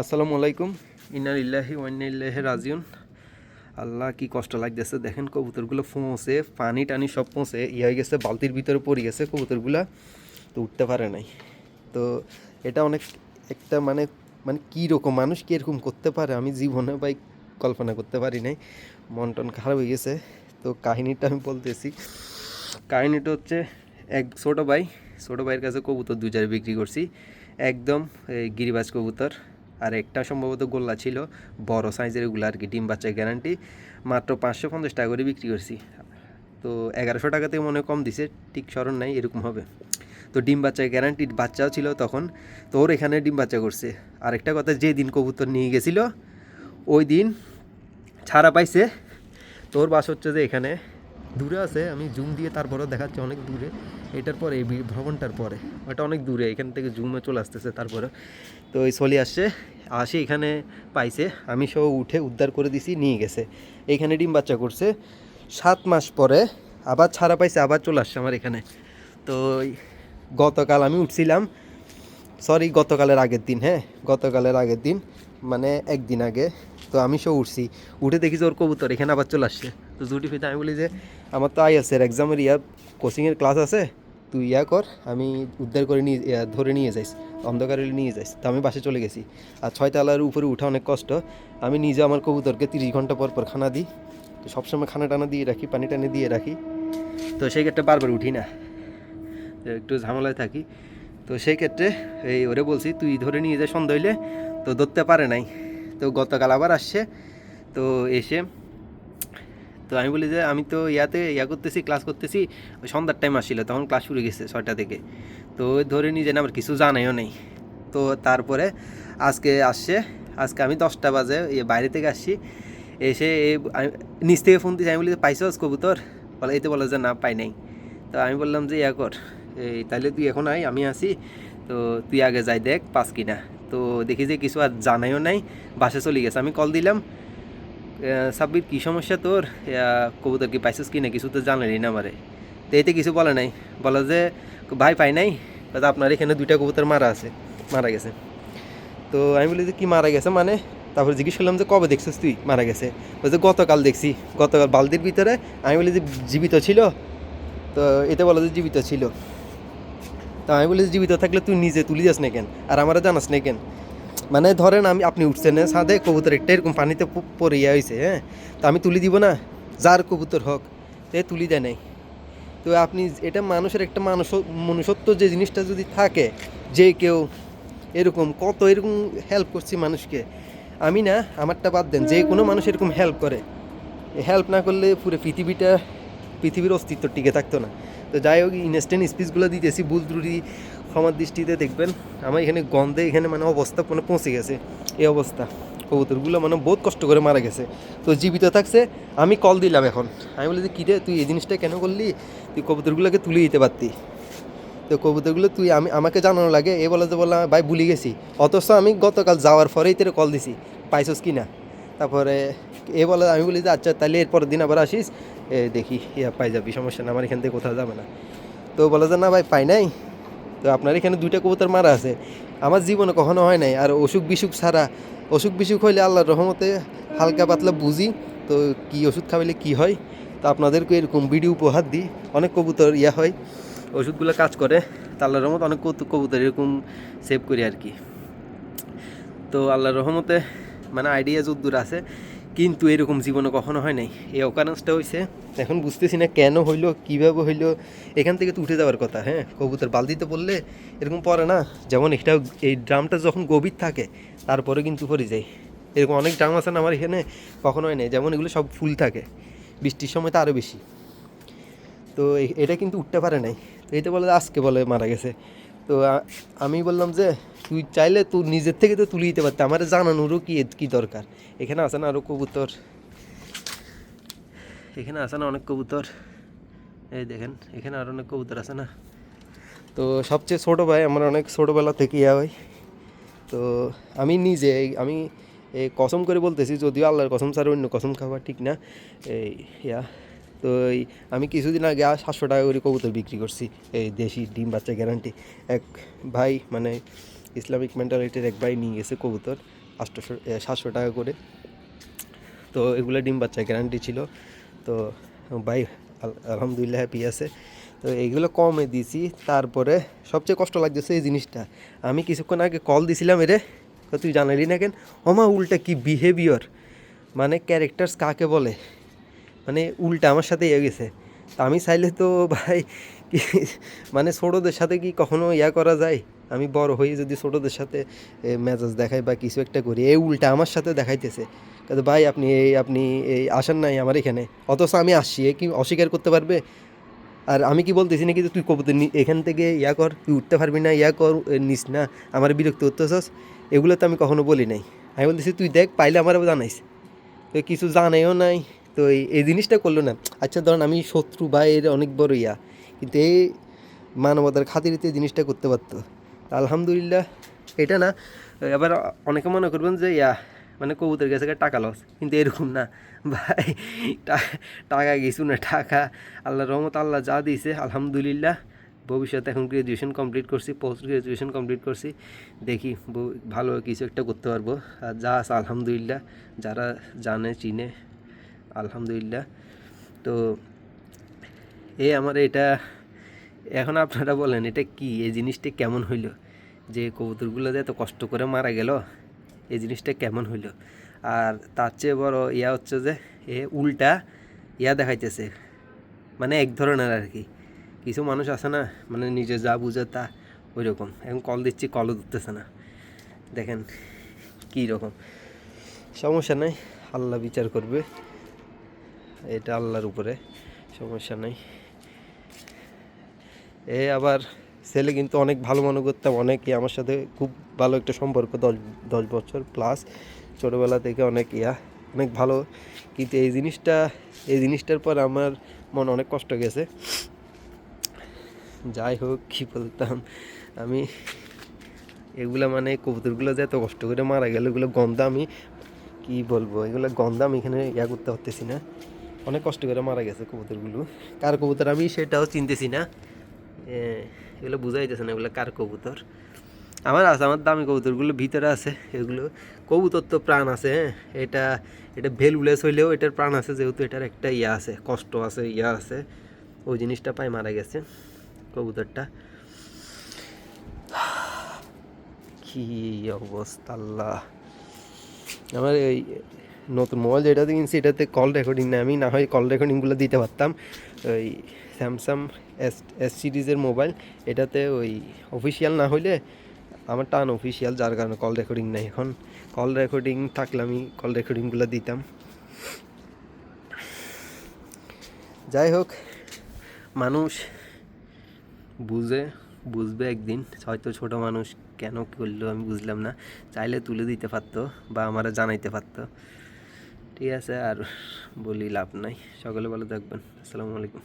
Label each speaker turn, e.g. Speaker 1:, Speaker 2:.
Speaker 1: আসসালামু আলাইকুম। ইন্না ইল্লাহি ওয়ান্নাইল্লাহি রাজিউন। আল্লাহ কি কষ্ট লাগতেছে? দেখেন কবুতরগুলো ফোঁসে, পানি টানি সব ফোঁসে ইয়ে হয়ে গেছে, বালতির ভিতরে পড়ে গেছে কবুতরগুলা, তো উঠতে পারে নাই। তো এটা অনেক একটা মানে মানে কী রকম মানুষ কি এরকম করতে পারে? আমি জীবনে ভাই কল্পনা করতে পারি নাই। মন টন খারাপ হয়ে গেছে। তো কাহিনীটা আমি বলতেছি। কাহিনীটা হচ্ছে, এক ছোটো ভাই, ছোটো ভাইয়ের কাছে কবুতর দু বিক্রি করছি। একদম গিরিবাজ কবুতর। আর একটা সম্ভবত গোল্লা ছিল, বড় সাইজের এগুলো আর কি, ডিম বাচ্চা গ্যারান্টি মাত্র পাঁচশো পঞ্চাশ টাকা করে বিক্রি করছি। তো এগারোশো টাকাতে মনে কম দিছে, ঠিক স্মরণ নাই, এরকম হবে। তো ডিম বাচ্চা গ্যারান্টি বাচ্চাও ছিল তখন, তো ওর এখানে ডিম বাচ্চা করছে। আরেকটা কথা যে দিন কবুতর নিয়ে গেছিল, ওই দিন ছাড়া পাইছে, তোর বাস হচ্ছে যে এখানে দূরে আছে, আমি জুম দিয়ে তারপরেও দেখাচ্ছি অনেক দূরে। এটার পরে, এই ভ্রমণটার পরে। ওটা অনেক দূরে, এখান থেকে জুমে চলে আসতেছে তারপরে তো ওই চলে আসছে, আসে এখানে পাইছে। আমি সব উঠে উদ্ধার করে দিছি, নিয়ে গেছে। এইখানে ডিম বাচ্চা করছে। সাত মাস পরে আবার ছাড়া পাইছে, আবার চলে আসছে আমার এখানে। তো গতকাল আমি উঠছিলাম সরি গতকালের আগের দিন হ্যাঁ? গতকালের আগের দিন মানে একদিন আগে। তো আমি সব উঠছি। উঠে দেখি যে ওর কবুতর, এখানে আবার চলে আসছে। তো জুটি ফিতে আমি বলি যে আমার তো আই আছে এক্সামের ইয়া কোচিংয়ের ক্লাস আছে, তুই ইয়া কর, আমি উদ্ধার করে নিয়ে ধরে নিয়ে যাইস, অন্ধকারে নিয়ে যাইস। তো আমি বাসে চলে গেছি। আর ছয়তলার উপরে উঠা অনেক কষ্ট। আমি নিজে আমার কবুতরকে তিরিশ ঘণ্টা পর পর খানা দিই। তো সবসময় খানা টানা দিয়ে রাখি, পানি টানি দিয়ে রাখি। তো সেই ক্ষেত্রে বারবার উঠি না। একটু ঝামেলায় থাকি। তো সেই ক্ষেত্রে এই ওরে বলছি, তুই ধরে নিয়ে যা, সন্ধ্যা হইলে, তো ধরতে পারে নাই। তো গতকাল আবার আসছে। তো এসে তো আমি বলি যে, আমি তো ইয়াতে ইয়া করতেছি ক্লাস করতেছি, ওই সন্ধ্যার টাইম আসছিল তখন ক্লাস শুরু গেছে ছয়টা থেকে। তো ধরে নিয়ে যেন আমার কিছু জানাইও নেই। তো তারপরে আজকে আসছে, আজকে আমি দশটা বাজে বাইরে থেকে আসছি, এসে নিচ থেকে ফোন দিয়েছি আমি বলি পাইছস কবুতর? বলে এই তো বলে যে, না, পাই নাই। তো আমি বললাম যে, ইয়া কর। এই তাহলে তুই এখন আয়, আমি আসি। তো তুই আগে যাই দেখ, পাস কিনা? তো দেখি যে, কিছু আর জানাইও নাই, বাসে চলে গেছে। আমি কল দিলাম সাব্বির কী সমস্যা তোর? কবুতর কি পাইছিস কি না কিছু তো জানলেনি না আমারে। তো এতে কিছু বলে নাই। বলে যে ভাই পাই নাই বলে, আপনার এখানে দুইটা কবুতর মারা আছে মারা গেছে। তো আমি বলি যে কি মারা গেছে মানে? তারপর জিজ্ঞেস করলাম যে কবে দেখছিস তুই? মারা গেছে। বলছে গতকাল দেখছি। গতকাল বালতির ভিতরে আমি বলি যে জীবিত ছিল? তো এতে বলে যে জীবিত ছিল। তো আমি বলি জীবিত থাকলে তুই নিজে তুলি যাস না কেন? আর আমারও জানাস না কেন? মানে ধরেন আমি, আপনি উঠছেন না সাদে কবুতর একটা এরকম পানিতে প- পড়ে ইয়া হয়েছে হ্যাঁ তো আমি তুলি দিব না? যার কবুতর হোক, তো তুলি দেয় নাই। তো আপনি এটা মানুষের একটা মানুষ, মনুষ্যত্ব যে জিনিসটা যদি থাকে, যে কেউ এরকম কত এরকম হেল্প করছি মানুষকে, আমি না, আমারটা বাদ দেন, যে কোনো মানুষ এরকম হেল্প করে। হেল্প না করলে পুরো পৃথিবীটা, পৃথিবীর অস্তিত্ব টিকে থাকতো না। তো যাই হোক ইনস্ট্যান্ট স্পিচগুলো দিতেছি, ভুল ত্রুটি ক্ষমার দৃষ্টিতে দেখবেন, আমার এখানে গন্ধে এখানে মানে অবস্থা মানে পৌঁছে গেছে। এই অবস্থা। কবুতরগুলো মানে বহুত কষ্ট করে মারা গেছে। তো জীবিত থাকছে, আমি কল দিলাম এখন। আমি বলি যে, কী রে, তুই এই জিনিসটা কেন করলি? তুই কবুতরগুলোকে তুলে দিতে পারতি। তো কবুতরগুলো তুই, আমি, আমাকে জানানো লাগে, এ বলে যে বললাম, ভাই, ভুলে গেছি। অথচ আমি গতকাল যাওয়ার পরেই তোর কল দিছি, পাইছস কি না? তারপরে এ বলে, আমি বলি যে আচ্ছা তাহলে এরপর দিন আবার আসিস, এ দেখি, ইয়া পাই যাবি, সমস্যা না আমার এখান থেকে কোথাও যাবে না। তো বলে যে, না ভাই, পাই নাই। তো আপনার এখানে দুইটা কবুতর মারা আছে। আমার জীবনে কখনো হয় নাই। আর অসুখ বিসুখ ছাড়া, অসুখ বিসুখ হইলে আল্লাহর রহমতে হালকা পাতলা বুঝি। তো কি ওষুধ খাওয়াইলে কি হয়? তো আপনাদেরকে এরকম ভিডিও উপহার দিই। অনেক কবুতর ইয়া হয়, ওষুধগুলো কাজ করে। তো আল্লাহর রহমতে অনেক কবুতর এরকম সেভ করি আর কি। তো আল্লাহর রহমতে মানে আইডিয়া যদ্দূর আছে কিন্তু এরকম জীবনে কখনো হয় নাই। এই অকারেন্সটা হয়েছে এখন বুঝতেছি না কেন হইল, কীভাবে হইল, এখান থেকে তো উঠে যাওয়ার কথা হ্যাঁ? কবুতর বালতিতে পড়লে এরকম পড়ে না। যেমন এটা এই ড্রামটা যখন গভীর থাকে, তারপরে কিন্তু পড়ে যায়। এরকম অনেক ড্রাম আছে না আমার এখানে, কখনো হয় নাই। যেমন এগুলো সব ফুল থাকে, বৃষ্টির সময় তো আরও বেশি। তো এটা কিন্তু উঠতে পারে নাই। তো এটা বলে আজকে বলে মারা গেছে। তো আমি বললাম যে, তুই চাইলে তুই নিজের থেকে তো তুলে দিতে পারতি। আমার জানানোরও কি কি দরকার? এখানে আছে না আরও কবুতর? এখানে আছে না অনেক কবুতর? এই দেখেন, এখানে আরও অনেক কবুতর আছে না? তো, সবচেয়ে ছোটো ভাই, আমার অনেক ছোটোবেলা থেকে ইয়া হয় তো, আমি নিজে, আমি এই কসম করে বলতেছি, যদিও আল্লাহর কসম ছাড়া অন্য কসম খাওয়া ঠিক না। এই, ইয়া। তো এই, আমি কিছুদিন আগে আর সাতশো টাকা করে কবুতর বিক্রি করছি, এই দেশি ডিম বাচ্চা গ্যারান্টি এক ভাই মানে ইসলামিক মেন্টালিটির এক ভাই নিয়ে গেছে কবুতর আটশোশো সাতশো টাকা করে। তো এগুলো ডিম বাচ্চা গ্যারান্টি ছিল। তো ভাই, আল- আলহামদুলিল্লাহ হ্যাপি আছে। তো এইগুলো কমে দিছি, তারপরে সবচেয়ে কষ্ট লাগতেছে এই জিনিসটা। আমি কিছুক্ষণ আগে কল দিছিলাম এরে তুই জানালি না কেন? ওমা, উল্টা কি বিহেভিয়ার মানে ক্যারেক্টার্স কাকে বলে? মানে উল্টা আমার সাথে ইয়ে গেছে। তা আমি চাইলে তো ভাই মানে ছোটোদের সাথে কি কখনো ইয়া করা যায়? আমি বড় হয়ে যদি ছোটোদের সাথে মেজাজ দেখাই বা কিছু একটা করি, এই উল্টা আমার সাথে দেখাইতেছে। কিন্তু ভাই আপনি এই আপনি এই আসেন নাই আমার এখানে। অথচ আমি আসছি, এ কি অস্বীকার করতে পারবে? আর আমি কি বলতেছি নাকি যে তুই কবুতর নি- এখান থেকে ইয়া কর, তুই উঠতে পারবি না, ইয়া কর নিস না, আমার বিরক্ত করতেছস? এগুলো তো আমি কখনো বলি নাই। আমি বলতেছি, তুই দেখ, পাইলে আমার জানাইস। তো কিছু জানাইও নাই। তো এই- জিনিসটা করল না। আচ্ছা ধরেন আমি শত্রু বা এর অনেক বড় ইয়া, কিন্তু এই মানবতার খাতিরিতে জিনিসটা করতে পারতো। আলহামদুলিল্লাহ, এটা না, এবার অনেকে মনে করবেন যে, ইয়া মানে কবুতর গেছে টাকা লস, কিন্তু এরকম না। ভাই টাকা কিছু না, টাকা। আল্লাহ রহমত আল্লাহ যা দিয়েছে, আলহামদুলিল্লাহ। ভবিষ্যতে এখন গ্রাজুয়েশন কমপ্লিট করছি পোস্ট গ্রাজুয়েশন কমপ্লিট করছি। দেখি ভালো কিছু একটা করতে পারব। আর যা আছে, আলহামদুলিল্লাহ, যারা জানে, চিনে আলহামদুলিল্লাহ। তো এ আমার এটা, এখন আপনারা বলেন এটা কি? এই জিনিসটা কেমন হইল? যে কবুতরগুলো যে এত কষ্ট করে মারা গেল, এই জিনিসটা কেমন হইল? আর তার চেয়ে বড় ইয়া হচ্ছে যে, এ উল্টা ইয়া দেখাইতেছে। মানে এক ধরনের আর কি। কিছু মানুষ আছে না মানে নিজে যা বুঝে তা ওই রকম এখন কল দিচ্ছি, কলও ধরতেছে না। দেখেন কী রকম। সমস্যা নাই, আল্লাহ বিচার করবে। এটা আল্লাহর উপরে, সমস্যা নাই। এ আবার ছেলে কিন্তু অনেক ভালো মনে করতাম, অনেকে আমার সাথে খুব ভালো একটা সম্পর্ক, দশ দশ বছর প্লাস ছোটোবেলা থেকে অনেক ইয়া, অনেক ভালো। কিন্তু এই জিনিসটা, এই জিনিসটার পর আমার মন অনেক কষ্ট গেছে। যাই হোক, কী বলতাম, আমি এগুলো মানে কবুতরগুলো যে এত কষ্ট করে মারা গেল, এগুলো গন্ধ আমি, কী বলব, এগুলো গন্ধ আমি এখানে ইয়া করতে পারতেছি না। অনেক কষ্ট করে মারা গেছে কবুতরগুলো। কার কবুতর আমি সেটাও চিনতেছি না। এগুলো বোঝাই যাচ্ছে না এগুলো কার কবুতর। আমার আছে, আমার দামি কবুতরগুলো ভিতরে আছে, এগুলো কবুতর তো প্রাণ আছে হ্যাঁ। এটা এটা ভ্যালুলেস হইলেও এটার প্রাণ আছে, যেহেতু এটার একটা ইয়া আছে, কষ্ট আছে, ইয়া আছে। ওই জিনিসটা পাই মারা গেছে কবুতরটা। কি অবস্থা, আল্লাহ। আমার এই নতুন মোবাইল যেটাতে কিনছি এটাতে কল রেকর্ডিং না আমি না হয় কল রেকর্ডিংগুলো দিতে পারতাম। ওই স্যামসাং এস এস সিরিজের মোবাইল এটাতে ওই অফিসিয়াল না হইলে আমার টান অফিসিয়াল যার কারণে কল রেকর্ডিং নাই এখন। কল রেকর্ডিং থাকলে আমি কল রেকর্ডিংগুলো দিতাম। যাই হোক, মানুষ বুঝে, বুঝবে একদিন। হয়তো ছোট মানুষ কেন করল আমি বুঝলাম না। চাইলে তুলে দিতে পারতো বা আমারা জানাইতে পারতো। ঠিক আছে আর বলি লাভ নাই। সকলে ভালো থাকবেন। আসসালামু আলাইকুম।